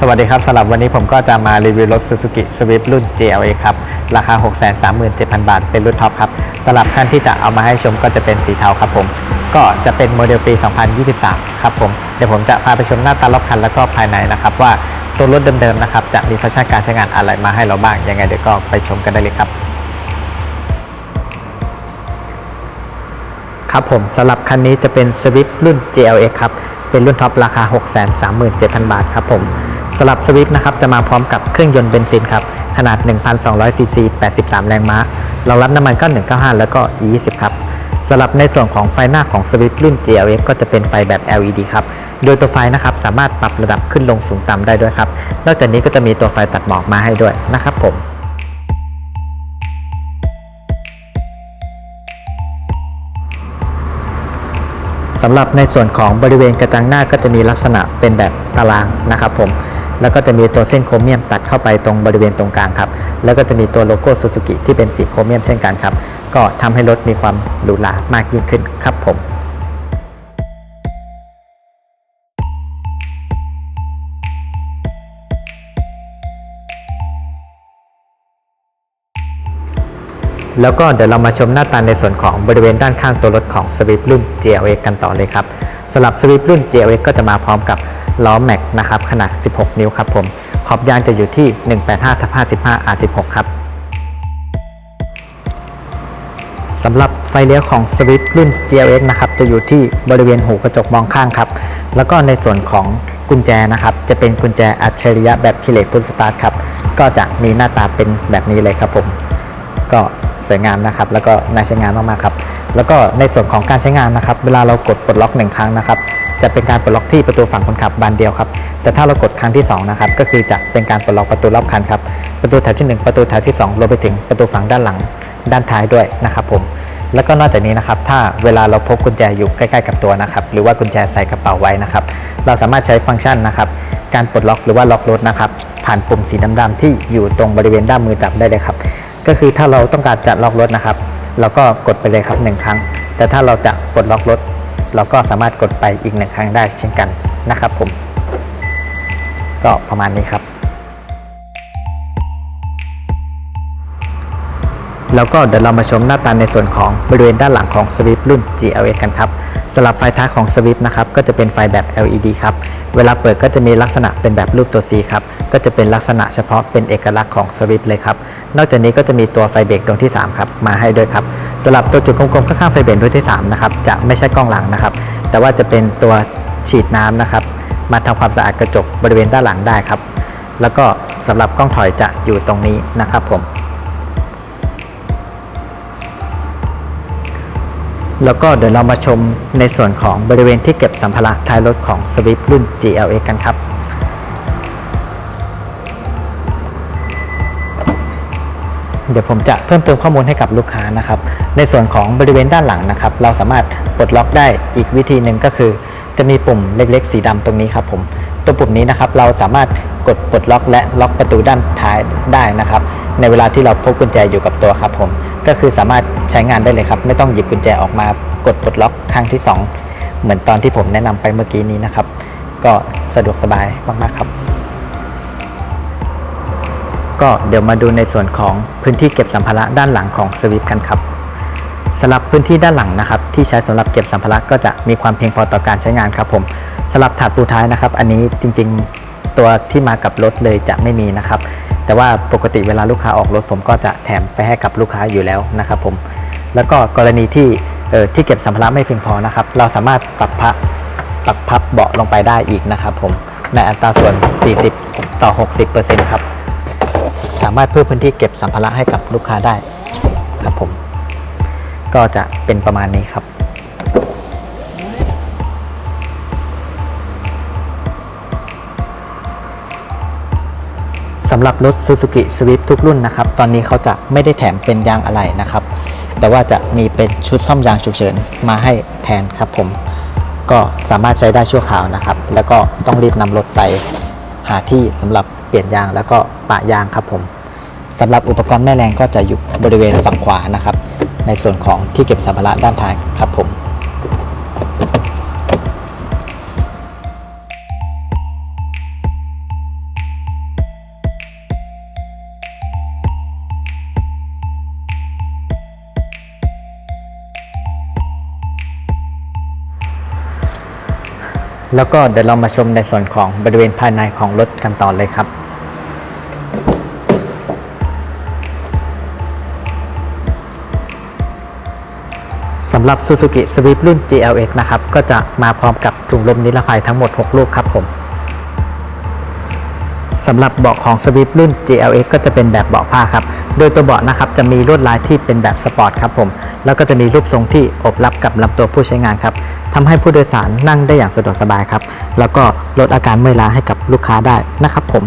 สวัสดีครับสำหรับวันนี้ผมก็จะมารีวิวรถ Suzuki Swift รุ่น GLA ครับ ราคา 637,000 บาท เป็นรุ่นท็อปครับสำหรับขั้นที่จะเอามาให้ชมก็จะเป็นสีเทาครับผม ก็จะเป็นโมเดลปี 2023 ครับผม เดี๋ยวผมจะพาไปชมหน้าตารอบคันแล้วก็ภายในนะครับ ว่าตัวรถเดิมๆนะครับ จะมีฟังก์ชันการใช้งานอะไรมาให้เราบ้าง ยังไงเดี๋ยวก็ไปชมกันได้เลยครับครับผมสำหรับคันนี้จะเป็น Swift รุ่น GLX ครับ เป็นรุ่นท็อปราคา 637,000 บาทครับผม สำหรับ Swift นะครับจะมาพร้อมกับเครื่องยนต์เบนซินครับขนาด 1,200 ซีซี 83 แรงม้ารองรับน้ำมันก็195 แล้วก็ E20 ครับสำหรับในส่วนของไฟหน้าของ Swift รุ่น GLX ก็จะเป็นไฟแบบ LED ครับ โดยตัวไฟนะครับสามารถปรับระดับขึ้นลงสูงต่ำได้ด้วยครับ นอกจากนี้ก็จะมีตัวไฟตัดหมอกมาให้ด้วยนะครับผมสำหรับในส่วนของบริเวณกระจังหน้าก็จะมีลักษณะเป็นแบบตารางนะครับผม แล้วก็จะมีตัวเส้นโครเมียมตัดเข้าไปตรงบริเวณตรงกลางครับ แล้วก็จะมีตัวโลโก้ซูซูกิที่เป็นสีโครเมียมเช่นกันครับ ก็ทำให้รถมีความหรูหรามากยิ่งขึ้นครับผมแล้วก็เดี๋ยวเรามาชมหน้าตาในส่วนของบริเวณด้านข้างตัวรถของ Swift รุ่น GLX กันต่อเลยครับสำหรับ Swift รุ่น GLX ก็จะมาพร้อมกับ ล้อแม็กนะครับขนาด 16 นิ้วครับผม ขอบยางจะอยู่ที่ 185ทับ55 R16 ครับสำหรับไฟเลี้ยวของ Swift รุ่น GLX นะครับจะอยู่ที่บริเวณหูกระจกมองข้างครับ แล้วก็ในส่วนของกุญแจนะครับ จะเป็นกุญแจอัจฉริยะแบบคิเลตพุทสตาร์ทครับ ก็จะมีหน้าตาเป็นแบบนี้เลยครับผม ก็สวยงามนะครับ แล้วก็น่าใช้งานมากๆครับ แล้วก็ในส่วนของการใช้งานนะครับ เวลาเรากดปลดล็อกหนึ่งครั้งนะครับ จะเป็นการปลดล็อกที่ประตูฝั่งคนขับบานเดียวครับ แต่ถ้าเรากดครั้งที่สองนะครับ ก็คือจะเป็นการปลดล็อกประตูรอบคันครับ ประตูแถวที่หนึ่งประตูแถวที่สองรวมไปถึงประตูฝั่งด้านหลัง ด้านท้ายด้วยนะครับผม แล้วก็นอกจากนี้นะครับ ถ้าเวลาเราพกกุญแจอยู่ใกล้ๆกับตัวนะครับ หรือว่ากุญแจใส่กระเป๋าไว้นะครับ เราสามารถใช้ฟังก์ชันนะครับ การปลดล็อกหรือว่าล็อกรถนะครับ ผ่านปุ่มสีดำๆที่อยู่ตรงบริเวณด้านมือจับได้เลยครับ ก็คือถ้าเราต้องการจะล็อกรถนะครับ เราก็กดไปเลยครับหนึ่งครั้ง แต่ถ้าเราจะปลดล็อกรถ เราก็สามารถกดไปอีกหนึ่งครั้งได้เช่นกันนะครับผม ก็ประมาณนี้ครับ แล้วก็เดี๋ยวเรามาชมหน้าตาในส่วนของบริเวณด้านหลังของ Swift รุ่น GLS กันครับสำหรับไฟท้ายของ Swift นะครับก็จะเป็นไฟแบบ LED ครับเวลาเปิดก็จะมีลักษณะเป็นแบบรูปตัว C ครับก็จะเป็นลักษณะเฉพาะเป็นเอกลักษณ์ของ Swift เลยครับ นอกจากนี้ก็จะมีตัวไฟเบรกดวงที่ 3 ครับ มาให้ด้วยครับสำหรับตัวจุดกลมๆข้างๆไฟเบรกดวงที่ 3 นะครับ จะไม่ใช่กล้องหลังนะครับ แต่ว่าจะเป็นตัวฉีดน้ำนะครับ มาทำความสะอาดกระจกบริเวณด้านหลังได้ครับ แล้วก็สำหรับกล้องถอยจะอยู่ตรงนี้นะครับผม แล้วก็เดี๋ยวเรามาชมในส่วนของบริเวณที่เก็บสัมภาระท้ายรถของ Swift รุ่น GLX กันครับ เดี๋ยวผมจะเพิ่มเติมข้อมูลให้กับลูกค้านะครับ ในส่วนของบริเวณด้านหลังนะครับ เราสามารถปลดล็อกได้อีกวิธีหนึ่งก็คือ จะมีปุ่มเล็กๆ สีดำตรงนี้ครับผม ตัวปุ่มนี้นะครับเราสามารถกดปลดล็อกและล็อกประตูด้านท้ายได้นะครับ ในเวลาที่เราพกกุญแจอยู่กับตัวครับผม ก็คือสามารถใช้งานได้เลยครับ ไม่ต้องหยิบกุญแจออกมากดปลดล็อกครั้งที่สองเหมือนตอนที่ผมแนะนำไปเมื่อกี้นี้นะครับ ก็สะดวกสบายมากๆครับ ก็เดี๋ยวมาดูในส่วนของพื้นที่เก็บสัมภาระด้านหลังของสวิฟกันครับสำหรับพื้นที่ด้านหลังนะครับ ที่ใช้สำหรับเก็บสัมภาระก็จะมีความเพียงพอต่อการใช้งานครับผมสำหรับถาดปูท้ายนะครับ อันนี้จริงๆตัวที่มากับรถเลยจะไม่มีนะครับ แต่ว่าปกติเวลาลูกค้าออกรถ ผมก็จะแถมไปให้กับลูกค้าอยู่แล้วนะครับผมแล้วก็กรณีที่เอ่อที่เก็บสัมภาระไม่เพียงพอนะครับ เราสามารถปรับพับปรับพับเบาะลงไปได้อีกนะครับผมในอัตราส่วน 40 ต่อ 60%ครับ สามารถเพิ่มพื้นที่เก็บสัมภาระให้กับลูกค้าได้ครับผม ก็จะเป็นประมาณนี้ครับ สำหรับรถ Suzuki Swift ทุกรุ่นนะครับ ตอนนี้เขาจะไม่ได้แถมเป็นยางอะไหล่นะครับ แต่ว่าจะมีเป็นชุดซ่อมยางฉุกเฉินมาให้แทนครับผม ก็สามารถใช้ได้ชั่วคราวนะครับ แล้วก็ต้องรีบนำรถไปหาที่สำหรับเปลี่ยนยางแล้วก็ปะยางครับผม สำหรับอุปกรณ์แม่แรงก็จะอยู่บริเวณฝั่งขวานะครับ ในส่วนของที่เก็บสัมภาระด้านท้ายครับผมแล้วก็เดี๋ยวเรามาชมในส่วนของบริเวณภายในของรถกันต่อเลยครับ สำหรับ Suzuki Swift รุ่น GLX นะครับ ก็จะมาพร้อมกับถุงลมนิรภัยทั้งหมด 6 ลูกครับผมสำหรับเบาะของ Swift รุ่น GLX ก็จะเป็นแบบเบาะผ้าครับ โดยตัวเบาะนะครับจะมีลวดลายที่เป็นแบบสปอร์ตครับผม แล้วก็จะมีรูปทรงที่อบรับกับลำตัวผู้ใช้งานครับทำให้ผู้โดยสารนั่งได้อย่างสะดวกสบายครับ แล้วก็ลดอาการเมื่อยล้าให้กับลูกค้าได้นะครับผม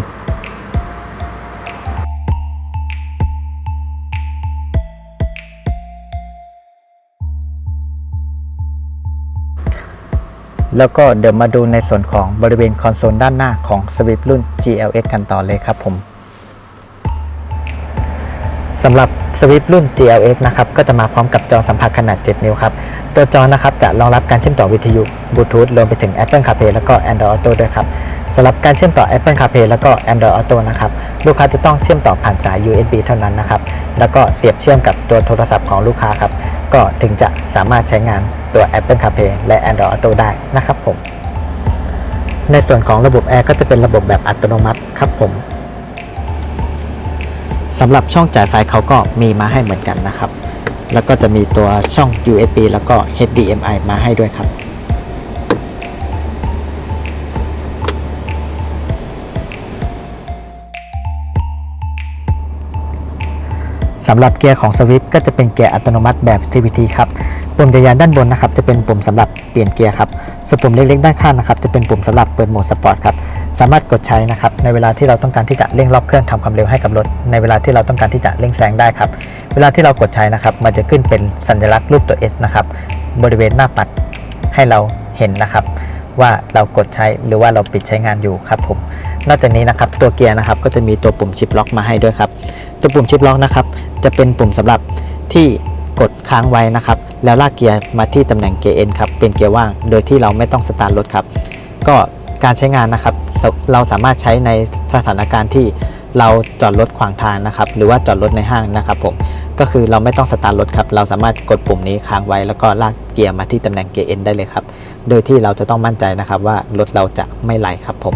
แล้วก็เดี๋ยวมาดูในส่วนของบริเวณคอนโซลด้านหน้าของ Swift รุ่น GLX กันต่อเลยครับผมสำหรับ Swift รุ่น GLX นะครับก็จะมาพร้อมกับจอสัมผัสขนาด 7 นิ้วครับ ตัวจอนะครับจะรองรับการเชื่อมต่อวิทยุบลูทูธรวมไปถึง Apple CarPlay แล้วก็ Android Auto ด้วยครับสำหรับการเชื่อมต่อ Apple CarPlay แล้วก็ Android Auto นะครับลูกค้าจะต้องเชื่อมต่อผ่านสาย USB เท่านั้นนะครับแล้วก็เสียบเชื่อมกับตัวโทรศัพท์ของลูกค้าครับ ก็ถึงจะสามารถใช้งานตัว Apple CarPlay และ Android Auto ได้นะครับผม ในส่วนของระบบแอร์ก็จะเป็นระบบแบบอัตโนมัติครับผมสำหรับช่องจ่ายไฟเขาก็มีมาให้เหมือนกันนะครับ แล้วก็จะมีตัวช่อง USB แล้วก็ HDMI มาให้ด้วยครับ สำหรับเกียร์ของ Swift ก็จะเป็นเกียร์อัตโนมัติแบบ CVT ครับ ปุ่มใหญ่ๆด้านบนนะครับจะเป็นปุ่มสำหรับเปลี่ยนเกียร์ครับ ส่วนปุ่มเล็กๆด้านข้างนะครับจะเป็นปุ่มสำหรับเปิดโหมดสปอร์ตครับ สามารถกดใช้นะครับในเวลาที่เราต้องการที่จะเร่งรอบเครื่องทำความเร็วให้กับรถ ในเวลาที่เราต้องการที่จะเร่งแซงได้ครับ เวลาที่เรากดใช้นะครับมันจะขึ้นเป็นสัญลักษณ์รูปตัว S นะครับบริเวณหน้าปัดให้เราเห็นนะครับ ว่าเรากดใช้หรือว่าเราปิดใช้งานอยู่ครับผม นอกจากนี้นะครับตัวเกียร์นะครับก็จะมีตัวปุ่มชิปล็อกมาให้ด้วยครับ ตัวปุ่มชิปล็อกนะครับจะเป็นปุ่มสำหรับที่กดค้างไว้นะครับ แล้วลากเกียร์มาที่ตำแหน่งเกียร์ N ครับเป็นเกียร์ว่างโดยที่เราไม่ต้องสตาร์ทรถครับ ก็การใช้งานนะครับเราสามารถใช้ในสถานการณ์ที่เราจอดรถขวางทางนะครับ หรือว่าจอดรถในห้างนะครับผมก็คือเราไม่ต้องสตาร์ทรถครับเราสามารถกดปุ่มนี้ค้างไว้ แล้วก็ลากเกียร์มาที่ตำแหน่งเกียร์ N ได้เลยครับ โดยที่เราจะต้องมั่นใจนะครับว่ารถเราจะไม่ไหลครับผม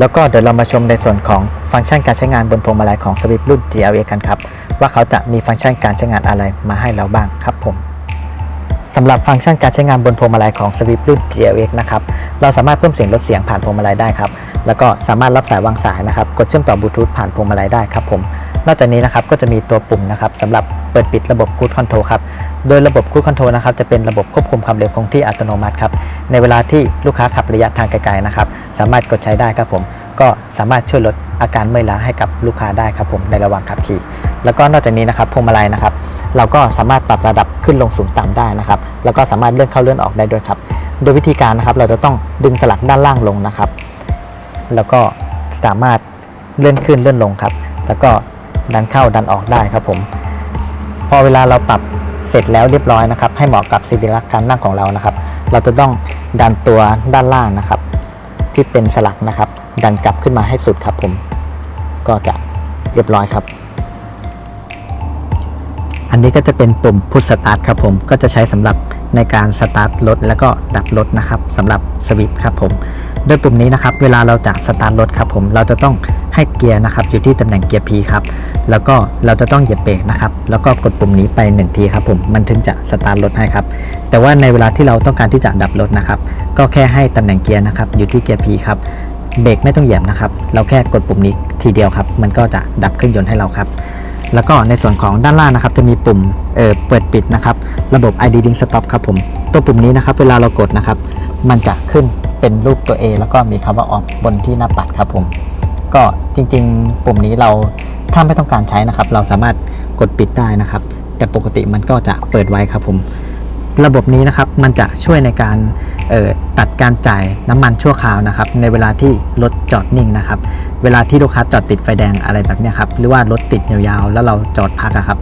แล้วก็เดี๋ยวเรามาชมในส่วนของฟังก์ชันการใช้งานบนพวงมาลัยของสวิปรุ่น GLA กันครับ ว่าเขาจะมีฟังก์ชันการใช้งานอะไรมาให้เราบ้างครับผมสำหรับฟังก์ชันการใช้งานบนพวงมาลัยของสวิปรุ่น GLX นะครับ เราสามารถเพิ่มเสียงลดเสียงผ่านพวงมาลัยได้ครับ แล้วก็สามารถรับสายวางสายนะครับ กดเชื่อมต่อบลูทูธผ่านพวงมาลัยได้ครับผม นอกจากนี้นะครับก็จะมีตัวปุ่มนะครับสำหรับเปิดปิดระบบ Cruise Control ครับโดยระบบ Cruise Control นะครับจะเป็นระบบควบคุมความเร็วคงที่อัตโนมัติครับในเวลาที่ลูกค้าขับระยะทางไกลๆนะครับสามารถกดใช้ได้ครับผม ก็สามารถช่วยลดอาการเมื่อยล้าให้กับลูกค้าได้ครับผมในระหว่างขับขี่ แล้วก็นอกจากนี้นะครับพวงมาลัยนะครับ เราก็สามารถปรับระดับขึ้นลงสูงต่ำได้นะครับ แล้วก็สามารถเลื่อนเข้าเลื่อนออกได้ด้วยครับ โดยวิธีการนะครับเราจะต้องดึงสลักด้านล่างลงนะครับ แล้วก็สามารถเลื่อนขึ้นเลื่อนลงครับ แล้วก็ ดันเข้าดันออกได้ครับผม พอเวลาเราปรับเสร็จแล้วเรียบร้อยนะครับ ให้เหมาะกับสิริลักษณ์การนั่งของเรานะครับ เราจะต้องดันตัวด้านล่างนะครับ ที่เป็นสลักนะครับ ดันกลับขึ้นมาให้สุดครับผม ก็จะเรียบร้อยครับ อันนี้ก็จะเป็นปุ่มพุทสตาร์ทครับผม ก็จะใช้สำหรับในการสตาร์ทรถแล้วก็ดับรถนะครับสำหรับสวิตช์ครับผมโดยปุ่มนี้นะครับ เวลาเราจะสตาร์ทรถครับผม เราจะต้อง ให้เกียร์นะครับอยู่ที่ตำแหน่งเกียร์ P ครับแล้วก็เราจะต้องเหยียบเบรกนะครับแล้วก็กดปุ่มนี้ไปหนึ่งทีครับผมมันถึงจะสตาร์ทรถให้ครับแต่ว่าในเวลาที่เราต้องการที่จะดับรถนะครับก็แค่ให้ตำแหน่งเกียร์นะครับอยู่ที่เกียร์ P ครับเบรกไม่ต้องเหยียบนะครับเราแค่กดปุ่มนี้ทีเดียวครับมันก็จะดับเครื่องยนต์ให้เราครับแล้วก็ในส่วนของด้านล่างนะครับจะมีปุ่มเเปิดปิดนะครับระบบ ID Link Stop ครับผมตัวปุ่มนี้นะครับเวลาเรากดนะครับมันจะขึ้นเป็นรูปตัว A แล้วก็มีคำว่า off บนที่หน้าปัดครับผม ก็จริงๆปุ่มนี้เราถ้าไม่ต้องการใช้นะครับ เราสามารถกดปิดได้นะครับ แต่ปกติมันก็จะเปิดไว้ครับผมระบบนี้นะครับมันจะช่วยในการตัดการจ่ายน้ำมันชั่วคราวนะครับ ในเวลาที่รถจอดนิ่งนะครับ เวลาที่ลูกค้าจอดติดไฟแดงอะไรแบบนี้ครับหรือว่ารถติดยาวๆ แล้วเราจอดพักครับ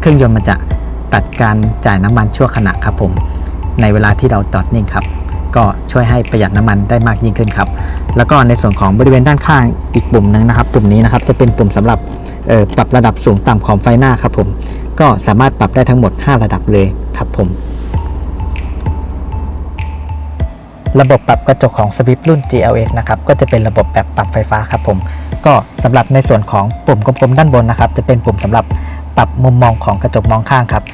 เครื่องยนต์มันจะตัดการจ่ายน้ำมันชั่วขณะครับผมในเวลาที่เราจอดนิ่งครับ ก็ช่วยให้ประหยัดน้ำมันได้มากยิ่งขึ้นครับ แล้วก็ในส่วนของบริเวณด้านข้างอีกปุ่มหนึงนะครับ ปุ่มนี้นะครับจะเป็นปุ่มสำหรับปรับระดับสูงต่ำของไฟหน้าครับผม ก็สามารถปรับได้ทั้งหมด 5 ระดับเลยครับผม ระบบปรับกระจกของ Swift รุ่น GLX นะครับก็จะเป็นระบบแบบปรับไฟฟ้าครับผม ก็สำหรับในส่วนของปุ่มกลมๆด้านบนนะครับ จะเป็นปุ่มสำหรับปรับมุมมองของกระจกมองข้างครับ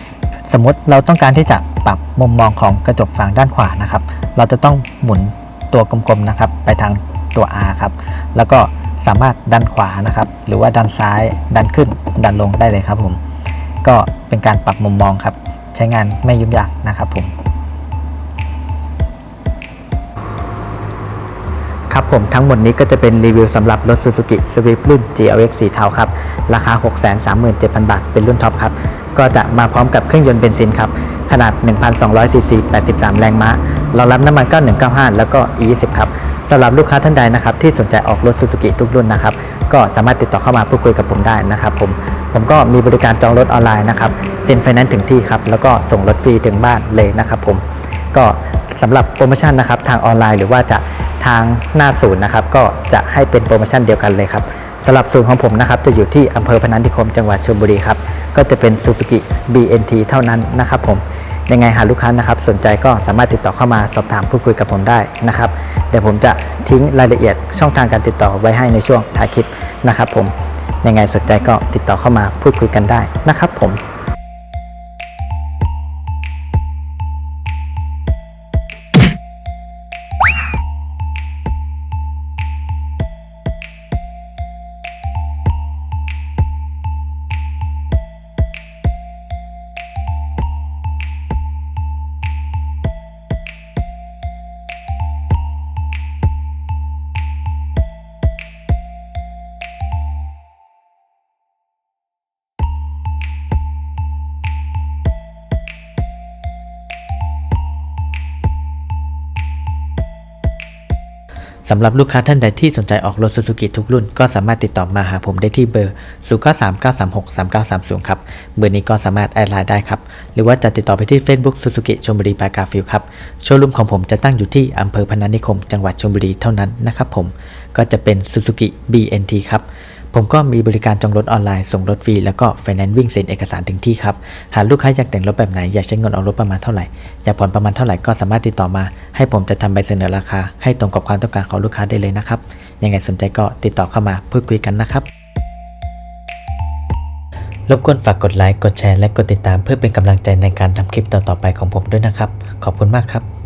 สมมติเราต้องการที่จะ ปรับมุมมองของกระจกฝั่งด้านขวานะครับ เราจะต้องหมุนตัวกลมๆนะครับ ไปทางตัว R ครับ แล้วก็สามารถดันขวานะครับ หรือว่าดันซ้าย ดันขึ้น ดันลงได้เลยครับผม ก็เป็นการปรับมุมมองครับ ใช้งานไม่ยุ่งยากนะครับผมครับผมทั้งหมดนี้ก็จะเป็นรีวิวสำหรับรถ Suzuki Swift รุ่น GLX สีเทาครับ ราคา 637,000 บาท เป็นรุ่นท็อปครับ ก็จะมาพร้อมกับเครื่องยนต์เบนซินครับ ขนาด 1,200ซีซี83 แรงม้ารองรับน้ำมันก็195 แล้วก็ E20 ครับสำหรับลูกค้าท่านใดนะครับที่สนใจออกรถ Suzuki ทุกรุ่นนะครับก็สามารถติดต่อเข้ามาพูดคุยกับผมได้นะครับผมผมก็มีบริการจองรถออนไลน์นะครับเซ็นไฟแนนซ์ถึงที่ครับแล้วก็ส่งรถฟรีถึงบ้านเลยนะครับผมก็สำหรับโปรโมชั่นนะครับทางออนไลน์หรือว่าจะทางหน้าศูนย์นะครับก็จะให้เป็นโปรโมชั่นเดียวกันเลยครับ สำหรับศูนย์ของผมนะครับจะอยู่ที่อำเภอพนัสนิคมจังหวัดชลบุรีครับก็จะเป็น Suzuki BNT เท่านั้นนะครับผมยังไงหากลูกค้านะครับสนใจก็สามารถติดต่อเข้ามาสอบถามพูดคุยกับผมได้นะครับเดี๋ยวผมจะทิ้งรายละเอียดช่องทางการติดต่อไว้ให้ในช่วงท้ายคลิปนะครับผมยังไงสนใจก็ติดต่อเข้ามาพูดคุยกันได้นะครับผม สำหรับลูกค้าท่านใดที่สนใจออกรถซูซูกิทุกรุ่น ก็สามารถติดต่อมาหาผมได้ที่เบอร์ 0 9 3 9 3 6 3 9 3 0 ครับ เบอร์นี้ก็สามารถแอดไลน์ได้ครับ หรือว่าจะติดต่อไปที่ Facebook ซูซูกิชลบุรีบายกาฟิลครับ โชว์รูมของผมจะตั้งอยู่ที่อำเภอพนัสนิคม จังหวัดชลบุรีเท่านั้นนะครับผม ก็จะเป็นซูซูกิ BNT ครับ ผมก็มีบริการจองรถออนไลน์ส่งรถฟรีแล้วก็ไฟแนนซ์วิ่งเซ็นเอกสารถึงที่ครับ หากลูกค้าอยากแต่งรถแบบไหน อยากใช้เงินออกรถประมาณเท่าไหร่ อยากผ่อนประมาณเท่าไหร่ก็สามารถติดต่อมา ให้ผมจะทำใบเสนอราคา ให้ตรงกับความต้องการของลูกค้าได้เลยนะครับ ยังไงสนใจก็ติดต่อเข้ามาพูดคุยกันนะครับรบกวนฝากกดไลค์กดแชร์และกดติดตามเพื่อเป็นกำลังใจในการทำคลิปต่อๆไปของผมด้วยนะครับ ขอบคุณมากครับ